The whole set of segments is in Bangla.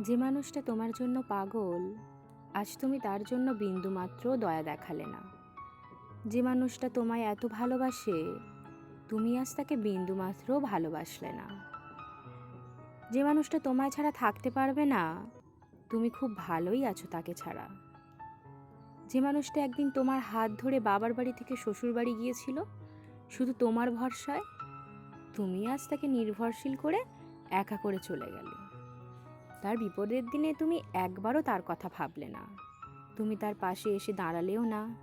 যে মানুষটা তোমার জন্য পাগল, আজ তুমি তার জন্য বিন্দুমাত্র দয়া দেখালে না। যে মানুষটা তোমায় এত ভালোবাসে, তুমি আজ তাকে বিন্দুমাত্র ভালোবাসলে না। যে মানুষটা তোমায় ছাড়া থাকতে পারবে না, তুমি খুব ভালোই আছো তাকে ছাড়া। যে মানুষটা একদিন তোমার হাত ধরে বাবার বাড়ি থেকে শ্বশুর বাড়ি গিয়েছিল, শুধু তোমার ভরসায়, তুমি আজ তাকে নির্ভরশীল করে একা করে চলে গেলে। তার বিপদের দিনে তুমি একবারও তার কথা ভাবলে না। তুমি তার পাশে এসে দাঁড়ালেও না।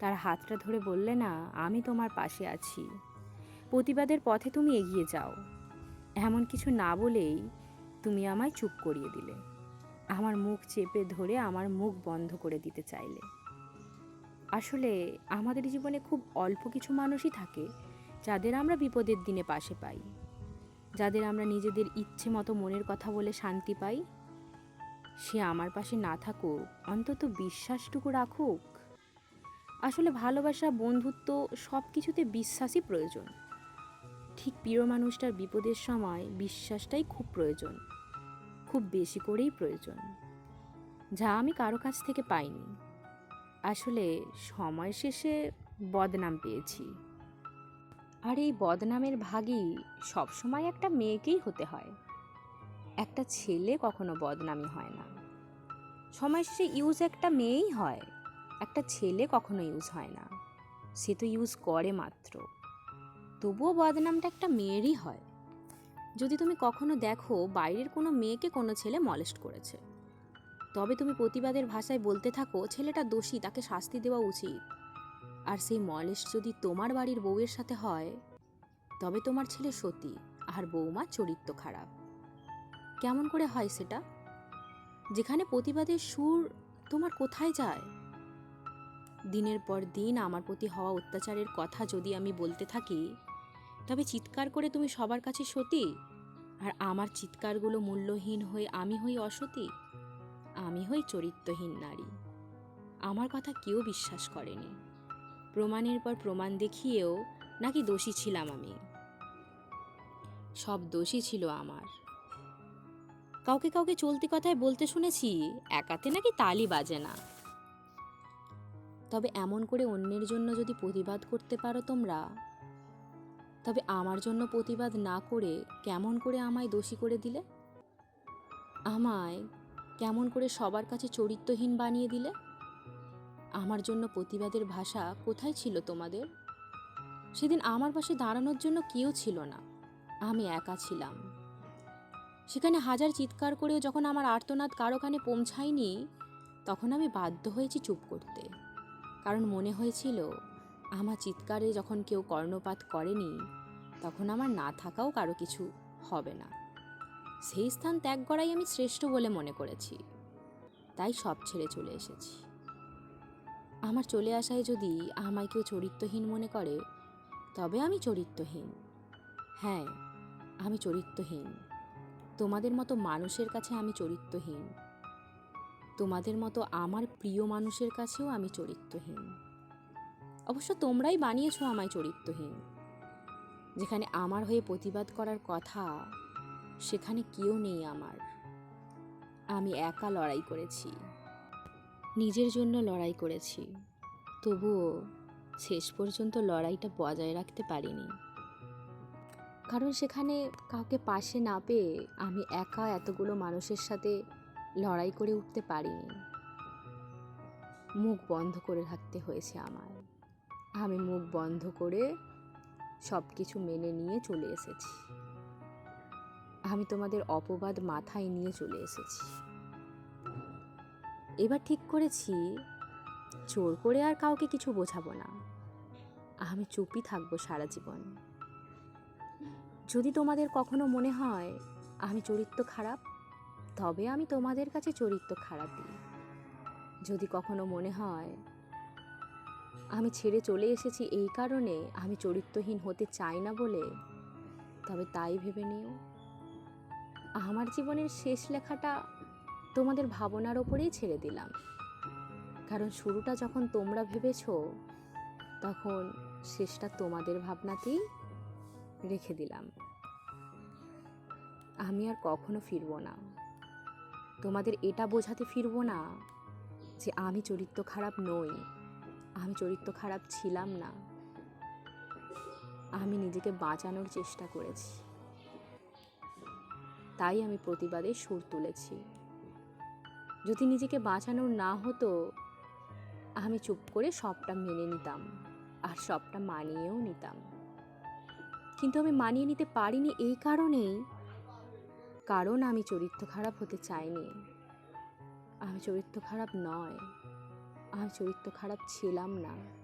তার হাতটা ধরে বললে না, আমি তোমার পাশে আছি। প্রতিবাদের পথে তুমি এগিয়ে যাও। এমন কিছু না বলেই তুমি আমায় চুপ করিয়ে দিলে। আমার মুখ চেপে ধরে আমার মুখ বন্ধ করে দিতে চাইলে। আসলে আমাদের জীবনে খুব অল্প কিছু মানুষই থাকে, যাদের আমরা বিপদের দিনে পাশে পাই। যাদের আমরা নিজেদের ইচ্ছে মতো মনের কথা বলে শান্তি পাই, সে আমার পাশে না থাকুক, অন্তত বিশ্বাসটুকু রাখুক। আসলে ভালোবাসা, বন্ধুত্ব সব কিছুতে বিশ্বাসই প্রয়োজন। ঠিক প্রিয় মানুষটার বিপদের সময় বিশ্বাসটাই খুব প্রয়োজন, খুব বেশি করেই প্রয়োজন, যা আমি কারও কাছ থেকে পাইনি। আসলে সময় শেষে বদনাম পেয়েছি। আর এই বদনামের ভাগই সবসময় একটা মেয়েকেই হতে হয়। একটা ছেলে কখনো বদনামি হয় না। সময় শেষে ইউজ একটা মেয়েই হয়, একটা ছেলে কখনো ইউজ হয় না। সে তো ইউজ করে মাত্র। তবুও বদনামটা একটা মেয়েরই হয়। যদি তুমি কখনো দেখো বাইরের কোনো মেয়েকে কোনো ছেলে মলেস্ট করেছে। তবে তুমি প্রতিবাদের ভাষায় বলতে থাকো, ছেলেটা দোষী, তাকে শাস্তি দেওয়া উচিত। আর সেই মলেশ যদি তোমার বাড়ির বউয়ের সাথে হয়, তবে তোমার ছেলে সতী আর বৌমা চরিত্র খারাপ। কেমন করে হয় সেটা? যেখানে প্রতিবাদের সুর তোমার কোথায় যায়? দিনের পর দিন আমার প্রতি হওয়া অত্যাচারের কথা যদি আমি বলতে থাকি, তবে চিৎকার করে তুমি সবার কাছে সতী আর আমার চিৎকারগুলো মূল্যহীন হয়ে আমি হই অসতী, আমি হই চরিত্রহীন নারী। আমার কথা কেউ বিশ্বাস করেনি। প্রমাণের পর প্রমাণ দেখিয়েও নাকি দোষী ছিলাম আমি। সব দোষী ছিল আমার। কাউকে কাউকে চলতি কথায় বলতে শুনেছি, একাতে নাকি তালি বাজে না। তবে এমন করে অন্যের জন্য যদি প্রতিবাদ করতে পারো তোমরা, তবে আমার জন্য প্রতিবাদ না করে কেমন করে আমায় দোষী করে দিলে? আমায় কেমন করে সবার কাছে চরিত্রহীন বানিয়ে দিলে? আমার জন্য প্রতিবাদের ভাষা কোথায় ছিল তোমাদের? সেদিন আমার পাশে দাঁড়ানোর জন্য কেউ ছিল না। আমি একা ছিলাম। সেখানে হাজার চিৎকার করেও যখন আমার আর্তনাদ কারও কানে পৌঁছায়নি, তখন আমি বাধ্য হয়েছি চুপ করতে। কারণ মনে হয়েছিল, আমার চিৎকারে যখন কেউ কর্ণপাত করেনি, তখন আমার না থাকাও কারও কিছু হবে না। সেই স্থান ত্যাগ করাই আমি শ্রেষ্ঠ বলে মনে করেছি। তাই সব ছেড়ে চলে এসেছি। আমার চলে আসায় যদি আমায় কেউ চরিত্রহীন মনে করে, তবে আমি চরিত্রহীন। হ্যাঁ আমি চরিত্রহীন। তোমাদের মতো মানুষের কাছে আমি চরিত্রহীন। তোমাদের মতো আমার প্রিয় মানুষের কাছেও আমি চরিত্রহীন। অবশ্য তোমরাই বানিয়েছো আমায় চরিত্রহীন। যেখানে আমার হয়ে প্রতিবাদ করার কথা, সেখানে কেউ নেই আমার। আমি একা লড়াই করেছি। নিজের জন্য লড়াই করেছি। তবুও শেষ পর্যন্ত লড়াইটা বজায় রাখতে পারিনি। কারণ সেখানে কাউকে পাশে না পেয়ে আমি একা এতগুলো মানুষের সাথে লড়াই করে উঠতে পারিনি। মুখ বন্ধ করে থাকতে হয়েছে আমার। আমি মুখ বন্ধ করে সব কিছু মেনে নিয়ে চলে এসেছি। আমি তোমাদের অপবাদ মাথায় নিয়ে চলে এসেছি। এবার ঠিক করেছি, জোর করে আর কাউকে কিছু বোঝাবো না। আমি চুপই থাকব সারা জীবন। যদি তোমাদের কখনো মনে হয় আমি চরিত্র খারাপ, তবে আমি তোমাদের কাছে চরিত্র খারাপই যদি কখনো মনে হয় আমি ছেড়ে চলে এসেছি এই কারণে আমি চরিত্রহীন হতে চাই না বলে, তবে তাই ভেবে নিও। আমার জীবনের শেষ লেখাটা তোমাদের ভাবনার ওপরেই ছেড়ে দিলাম। কারণ শুরুটা যখন তোমরা ভেবেছ, তখন শেষটা তোমাদের ভাবনাতেই রেখে দিলাম। আমি আর কখনো ফিরবো না। তোমাদের এটা বোঝাতে ফিরবো না যে আমি চরিত্র খারাপ নই, আমি চরিত্র খারাপ ছিলাম না। আমি নিজেকে বাঁচানোর চেষ্টা করেছি। তাই আমি প্রতিবাদে সুর তুলেছি। যদি নিজেকে বাঁচানোর না হতো, আমি চুপ করে সবটা মেনে নিতাম আর সবটা মানিয়েও নিতাম। কিন্তু আমি মানিয়ে নিতে পারিনি এই কারণেই কারণ আমি চরিত্র খারাপ হতে চাইনি। আমি চরিত্র খারাপ নয়, আমি চরিত্র খারাপ ছিলাম না।